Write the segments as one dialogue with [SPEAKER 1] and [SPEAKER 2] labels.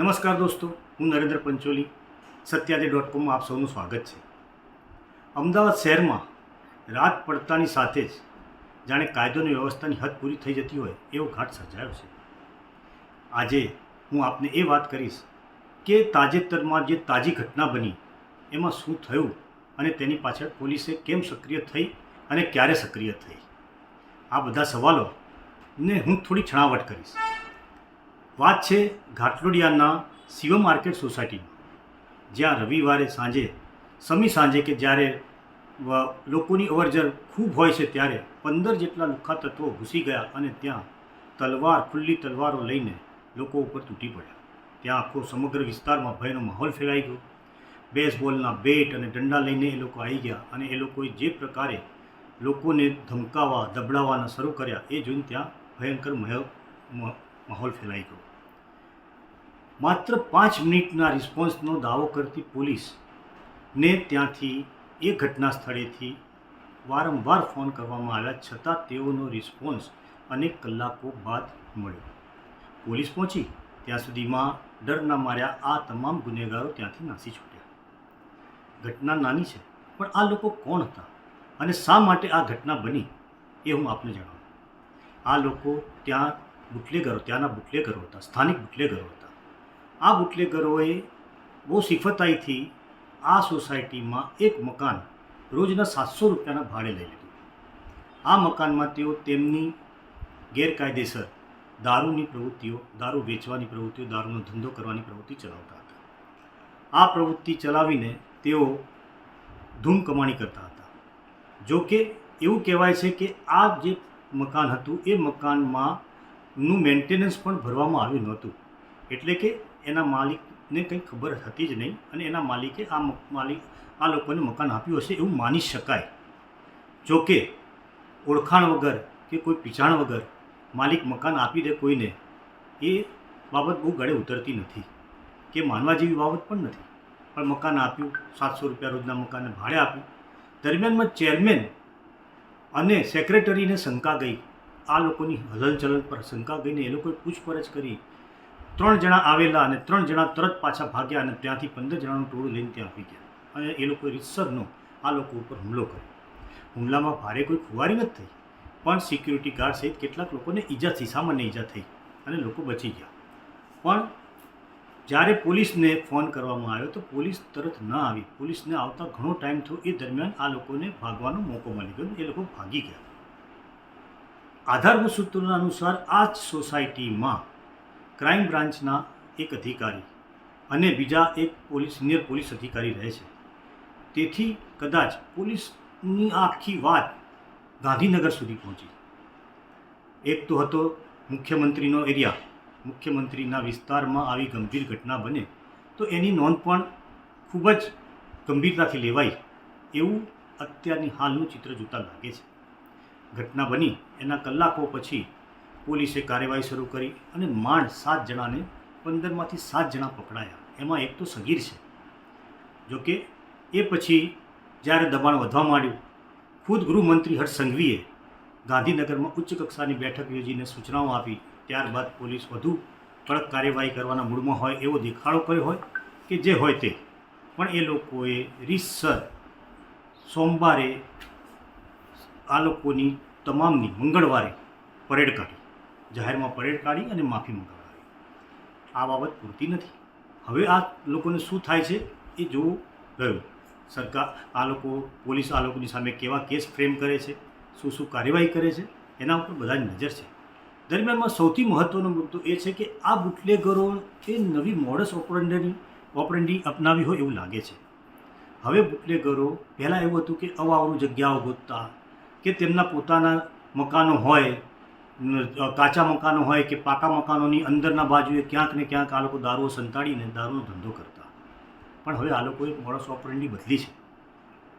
[SPEAKER 1] નમસ્કાર દોસ્તો, હું નરેન્દ્ર પંચોલી સત્યાદે ડોટ કોમમાં આપ સૌનું સ્વાગત છે. અમદાવાદ શહેરમાં રાત પડતાની સાથે જ જાણે કાયદોની વ્યવસ્થાની હદ પૂરી થઈ જતી હોય એવો ઘાટ સર્જાયો છે. આજે હું આપને એ વાત કરીશ કે તાજેતરમાં જે તાજી ઘટના બની, એમાં શું થયું અને તેની પાછળ પોલીસે કેમ સક્રિય થઈ અને ક્યારે સક્રિય થઈ? આ બધા સવાલોને હું થોડી છણાવટ કરીશ. વાત છે ઘાટલોડિયાના શિવ માર્કેટ સોસાયટી જ્યાં રવિવારે સાંજે, સમી સાંજે કે જ્યારે લોકોની અવરજર ખૂબ હોય છે ત્યારે પંદર જેટલા લુખા તત્વો ઘૂસી ગયા અને ત્યાં તલવાર, ખુલ્લી તલવારો લઈને લોકો ઉપર તૂટી પડ્યા. ત્યાં આખો સમગ્ર વિસ્તારમાં ભયનો માહોલ ફેલાઈ ગયો. બેઝબોલના બેટ અને દંડા લઈને એ લોકો આવી ગયા અને એ લોકોએ જે પ્રકારે લોકોને ધમકાવવા, દબડાવવાના શરૂ કર્યા એ જોઈને ત્યાં ભયંકર મહ- માહોલ ફેલાઈ ગયો. માત્ર પાંચ મિનિટના રિસ્પોન્સનો દાવો કરતી પોલીસ ને ત્યાંથી એ ઘટના સ્થળેથી વારંવાર ફોન કરવામાં આવ્યા છતાં તેઓનો રિસ્પોન્સ અનેક કલાકો બાદ મળ્યો. પોલીસ પહોંચી. ત્યાં સુધીમાં ડરના માર્યા આ તમામ ગુનેગારો ત્યાંથી નાસી છૂટ્યા. ઘટના નાની છે, પણ આ લોકો કોણ હતા અને શા માટે આ ઘટના બની એ હું આપને જણાવું. આ લોકો ત્યાં બુટલેગરો, ત્યાંના બુટલેગરો હતા, સ્થાનિક બુટલેગરો હતા. આ બુટલેગરોએ બહુ સિફતાઈથી આ સોસાયટીમાં એક મકાન રોજના સાતસો રૂપિયાના ભાડે લઈ લીધું. આ મકાનમાં તેઓ તેમની ગેરકાયદેસર દારૂની પ્રવૃત્તિઓ, દારૂ વેચવાની પ્રવૃત્તિઓ, દારૂનો ધંધો કરવાની પ્રવૃત્તિ ચલાવતા હતા. આ પ્રવૃત્તિ ચલાવીને તેઓ ધૂમ કમાણી કરતા હતા. જો કે એવું કહેવાય છે કે આ જે મકાન હતું, એ મકાનમાં નું મેન્ટેનન્સ પણ ભરવામાં આવ્યું નહોતું. એટલે કે એના માલિકને કંઈ ખબર હતી જ નહીં અને એના માલિકે આ માલિક, આ લોકોને મકાન આપ્યું હશે એવું માની શકાય. જો કે, ઓળખાણ વગર કે કોઈ પીછાણ વગર માલિક મકાન આપી દે કોઈને, એ બાબત બહુ ગળે ઉતરતી નથી. કે માનવા જેવી બાબત પણ નથી. પણ મકાન આપ્યું, સાતસો રૂપિયા રોજના મકાનને ભાડે આપ્યું. દરમિયાનમાં ચેરમેન અને સેક્રેટરીને શંકા ગઈ. આ લોકોની હલનચલન પર શંકા ગઈને એ લોકોએ પૂછપરછ કરી. ત્રણ જણા આવેલા અને ત્રણ જણા તરત પાછા ભાગ્યા અને ત્યાંથી પંદર જણાનું ટોળું લઈને ત્યાં આવી ગયા. અને એ લોકોએ રીતસરનો આ લોકો ઉપર હુમલો કર્યો. હુમલામાં ભારે કોઈ ખુવારી નથી થઈ, પણ સિક્યુરિટી ગાર્ડ સહિત કેટલાક લોકોને ઈજા થઈ સામાન્ય ઈજા થઈ અને લોકો બચી ગયા. પણ જ્યારે પોલીસને ફોન કરવામાં આવ્યો તો પોલીસ તરત ન આવી. પોલીસને આવતા ઘણો ટાઈમ થયો. એ દરમિયાન આ લોકોને ભાગવાનો મોકો મળી ગયો એ લોકો ભાગી ગયા. આધારભૂત સૂત્રોના અનુસાર આ જ સોસાયટીમાં ક્રાઇમ બ્રાન્ચના એક અધિકારી અને બીજા એક પોલીસ, સિનિયર પોલીસ અધિકારી રહે છે. તેથી કદાચ પોલીસની આખી વાત ગાંધીનગર સુધી પહોંચી. એક તો હતો મુખ્યમંત્રીનો એરિયા. મુખ્યમંત્રીના વિસ્તારમાં આવી ગંભીર ઘટના બને તો એની નોંધ પણ ખૂબ જ ગંભીરતાથી લેવાય એવું અત્યારની હાલનું ચિત્ર જોતાં લાગે છે. ઘટના બની એના કલાકો પછી પોલીસે કાર્યવાહી શરૂ કરી અને માંડ સાત જણાને પંદરમાંથી સાત જણા પકડાયા. એમાં એક તો સગીર છે. જોકે એ પછી જ્યારે દબાણ વધવા માંડ્યું, ખુદ ગૃહમંત્રી હર્ષ સંઘવીએ ગાંધીનગરમાં ઉચ્ચ કક્ષાની બેઠક યોજીને સૂચનાઓ આપી. ત્યારબાદ પોલીસ વધુ કડક કાર્યવાહી કરવાના મૂડમાં હોય એવો દેખાડો કર્યો હોય કે જે હોય તે. પણ એ લોકોએ રીતસર સોમવારે આ લોકોની તમામની મંગળવારે પરેડ કાઢી. જાહેરમાં પરેડ કાઢી અને માફી મંગાવી. આ બાબત પૂરતી નથી. હવે આ લોકોને શું થાય છે એ જોવું ગયું. સરકાર, આ લોકો, પોલીસ આ લોકોની સામે કેવા કેસ ફ્રેમ કરે છે, શું શું કાર્યવાહી કરે છે, એના ઉપર બધાની નજર છે. દરમિયાનમાં સૌથી મહત્ત્વનો મુદ્દો એ છે કે આ બુટલેગરો એ નવી મોડસ ઓપરેન્ડરી ઓપરેન્ડી અપનાવી હોય એવું લાગે છે. હવે બુટલેગરો પહેલાં એવું હતું કે અવાવરું જગ્યાઓ ગોતતા, કે તેમના પોતાના મકાનો હોય કાચા મકાનો હોય કે પાકા મકાનોની અંદરના બાજુએ ક્યાંક ને ક્યાંક આ લોકો દારૂઓ સંતાડીને દારૂનો ધંધો કરતા. પણ હવે આ લોકોએ મોડસ ઓપરન્ડી બદલી છે.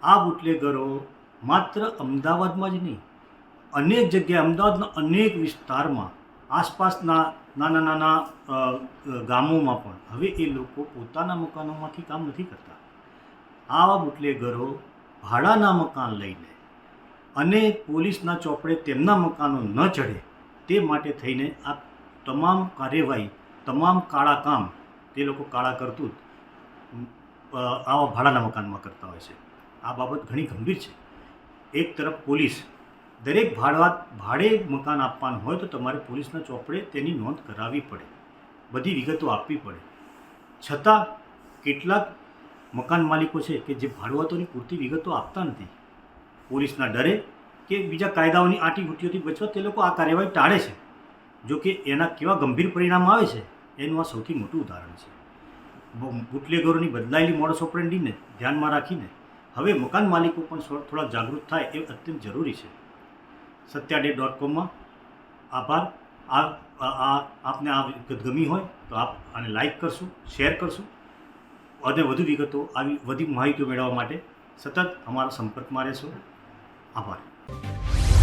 [SPEAKER 1] આ બુટલેગરો માત્ર અમદાવાદમાં જ નહીં, અનેક જગ્યાએ, અમદાવાદના અનેક વિસ્તારમાં, આસપાસના નાના નાના ગામોમાં પણ હવે એ લોકો પોતાના મકાનોમાંથી કામ નથી કરતા. આવા બુટલેગરો ભાડાના મકાન લઈને અને પોલીસના ચોપડે તેમના મકાનો ન ચઢે તે માટે થઈને આ તમામ કાર્યવાહી, તમામ કાળા કામ તે લોકો કાળા કરતું આવા ભાડાના મકાનમાં કરતા હોય છે. આ બાબત ઘણી ગંભીર છે. એક તરફ પોલીસ દરેક ભાડવા, ભાડે મકાન આપવાનું હોય તો તમારે પોલીસના ચોપડે તેની નોંધ કરાવવી પડે. બધી વિગતો આપવી પડે. છતાં કેટલાક મકાન માલિકો છે કે જે ભાડુઆતોની પૂરતી વિગતો આપતા નથી. પોલીસના ડરે કે બીજા કાયદાઓની આંટીઘૂંટીઓથી બચવા તે લોકો આ કાર્યવાહી ટાળે છે. જો કે એના કેવા ગંભીર પરિણામ આવે છે, એનું આ સૌથી મોટું ઉદાહરણ છે. બુટલેગરોની બદલાયેલી મોડસ ઓપરેન્ડીને ધ્યાનમાં રાખીને હવે મકાન માલિકો પણ થોડા જાગૃત થાય એ અત્યંત જરૂરી છે. સત્યાડે ડોટ કોમમાં આભાર. આ આપને આ વિગત ગમી હોય તો આપ આને લાઈક કરશો શેર કરશો. અને વધુ વિગતો આવી વધુ માહિતીઓ મેળવવા માટે સતત અમારા સંપર્કમાં રહેશો. આભાર.